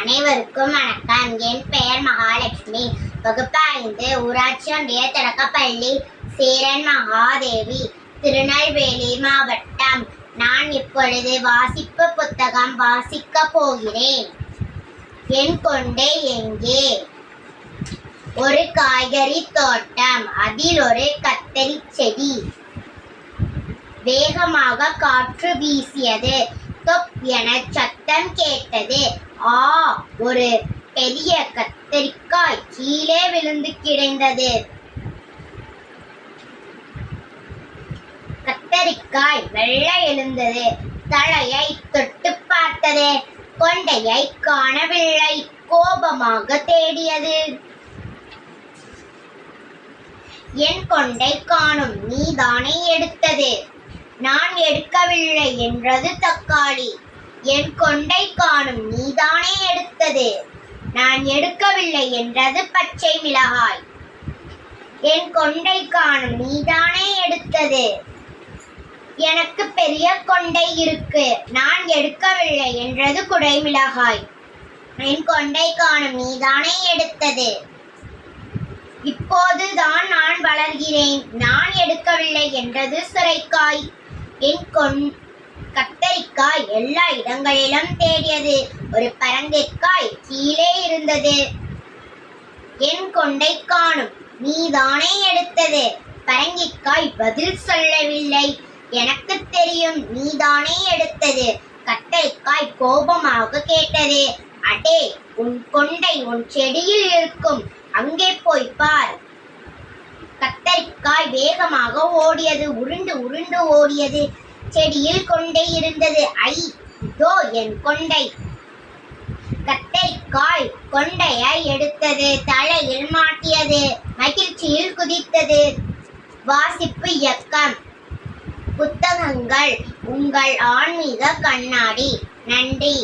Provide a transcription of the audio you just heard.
அனைவருக்கும் வணக்கம். என் பெயர் மகாலட்சுமி. வகுப்பு ஐந்து ஊராட்சி ஒன்றிய தொடக்கப்பள்ளி சேரன் மகாதேவி திருநெல்வேலி மாவட்டம். நான் இப்பொழுது வாசிப்பு புத்தகம் வாசிக்க போகிறேன். என் கொண்டே எங்கே? ஒரு காய்கறி தோட்டம். அதில் ஒரு கத்தரி செடி. வேகமாக காற்று வீசியது. தொப் என சத்தம் கேட்டது. ஆ ஒரு பெரிய கத்தரிக்காய் கீழே விழுந்து கிடைந்தது. கத்தரிக்காய் வெள்ளை எழுந்தது. தலையை தொட்டு பார்த்தது. கொண்டையை காணவில்லை. கோபமாக தேடியது. என் கொண்டை காணும் நீதானே எடுத்தது. நான் எடுக்கவில்லை என்றது தக்காளி. என் கொண்டை காணும் நீதானே எடுத்தது. நான் எடுக்கவில்லை என்றது பச்சை மிளகாய். என் கொண்டை காணும் நீதானே எடுத்தது. எனக்கு பெரிய கொண்டை இருக்கு. நான் எடுக்கவில்லை என்றது குடை மிளகாய். என் கொண்டை காணும் நீதானே எடுத்தது. இப்போதுதான் நான் வளர்கிறேன். நான் எடுக்கவில்லை என்றது சுரைக்காய். என் கொண் கத்தரிக்காய் எல்லா இடங்களிலும் தேடியது. ஒரு பரங்கைக்காய் கீழே இருந்தது. என் கொண்டை காணும் நீதானே எடுத்தது. பரங்கிக்காய் பதில் சொல்லவில்லை. எனக்கு தெரியும் நீதானே எடுத்தது. கத்தரிக்காய் கோபமாக கேட்டது. அடே உன் கொண்டை உன் செடியில் இருக்கும். அங்கே போய் பார். கத்தரிக்காய் வேகமாக ஓடியது உருண்டு உருண்டு ஓடியது. செடியில் கொண்டை இருந்தது. ஐ இதோ என் கொண்டை. கத்தரிக்காய் கொண்டையை எடுத்தது. தலையில் மாட்டியது. மகிழ்ச்சியில் குதித்தது. வாசிப்பு இயக்கம். புத்தகங்கள் உங்கள் ஆன்மீக கண்ணாடி. நன்றி.